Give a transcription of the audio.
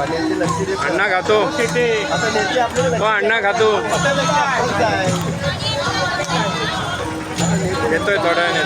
अण्णा खातो. तो अण्णा खातो. येतोय थोड्या वेळाने.